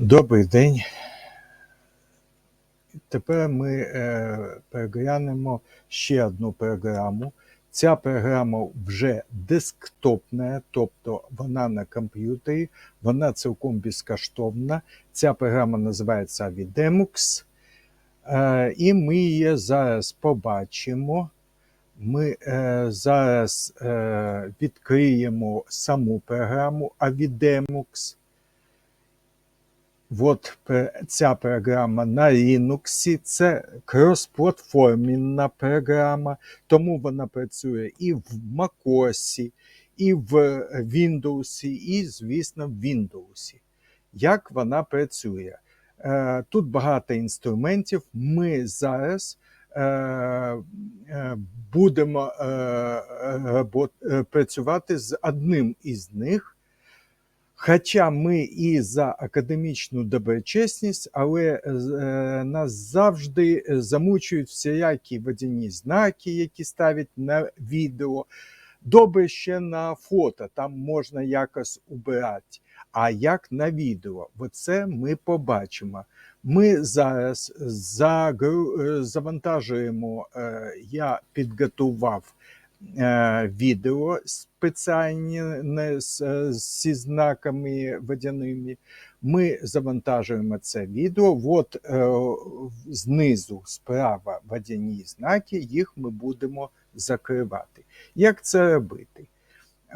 Добрий день. Тепер ми е, переглянемо ще одну програму. Ця програма вже десктопна, тобто вона на комп'ютері, вона цілком безкоштовна. Ця програма називається Avidemux. Е, і ми її зараз побачимо. Ми е, зараз е, відкриємо саму програму Avidemux. От ця програма на Linux, це кросплатформінна програма, тому вона працює і в macOS, і в Windows, і, звісно, в Windows. Як вона працює? Е, Тут багато інструментів. Ми зараз е, е, будемо працювати з одним із них. Хоча ми і за академічну доброчесність, але е, нас завжди замучують всіякі водяні знаки, які ставлять на відео. Добре ще на фото, там можна якось убирати. А як на відео? Оце ми побачимо. Ми зараз е, завантажуємо, е, я підготував е, відео спеціальні е, зі знаками водяними. Ми завантажуємо це відео. От е, знизу справа водяні знаки, їх ми будемо закривати. Як це робити?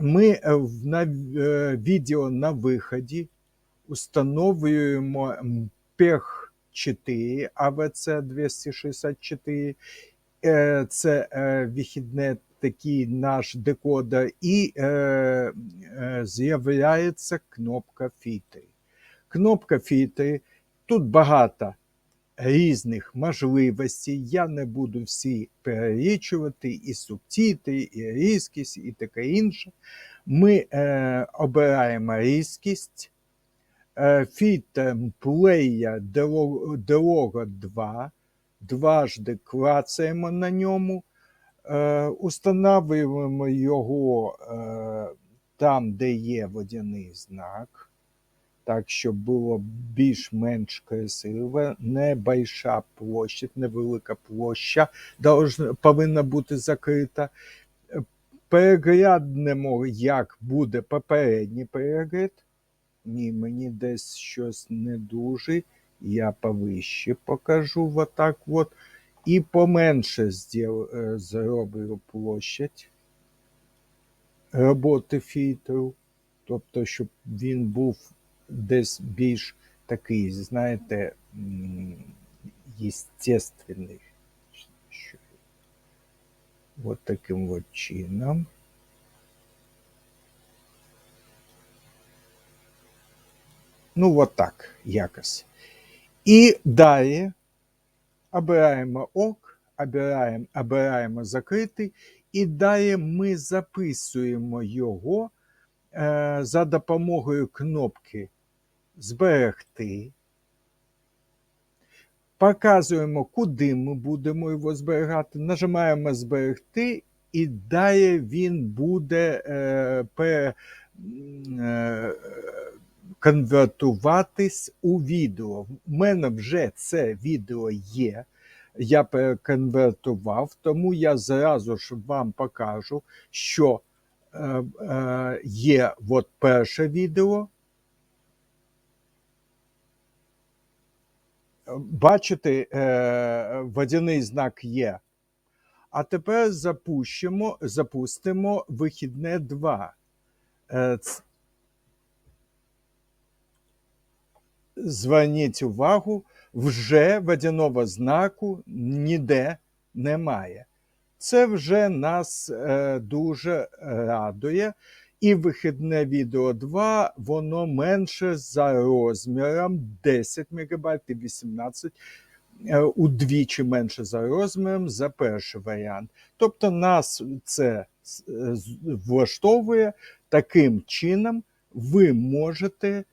Ми е, в- на е, відео на виході установлюємо МПЕХ 4 АВЦ 264. Е, Це е, вихідне такий наш декодер, і е, е, з'являється кнопка фільтри. Кнопка фільтри. Тут багато різних можливостей. Я не буду всі перелічувати, і субтитри, і різкість, і таке інше. Ми е, обираємо різкість. Е, фільтр плея Дорога 2. Дважди клацаємо на ньому. Е, устанавливаємо його е, там, де є водяний знак, так, щоб було більш-менш красиво. Небольша площа, невелика площа повинна бути закрита. Переглянемо, як буде попередній перегляд. Ні, мені десь щось не дуже. Я повище покажу отак от. І поменше е, зроблю площадь роботи фільтру. Тобто, щоб він був десь більш такий, знаєте, м, єстественний. От таким от чином. Ну, от так, якось. І далі обираємо ок, обираємо, обираємо закритий, і далі ми записуємо його е, за допомогою кнопки Зберегти. Показуємо, куди ми будемо його зберігати. Нажимаємо зберегти, і далі він буде е, пере, е, конвертуватись у відео. У мене вже це відео є. Я переконвертував, тому я зразу ж вам покажу, що е, е, є от перше відео. Бачите, е, водяний знак є. А тепер запущимо, запустимо вихідне 2. Е, Зверніть увагу, вже водяного знаку ніде немає. Це вже нас е, дуже радує. І вихідне відео 2, воно менше за розміром 10 МБ і 18 е, удвічі менше за розміром за перший варіант. Тобто нас це влаштовує таким чином, ви можете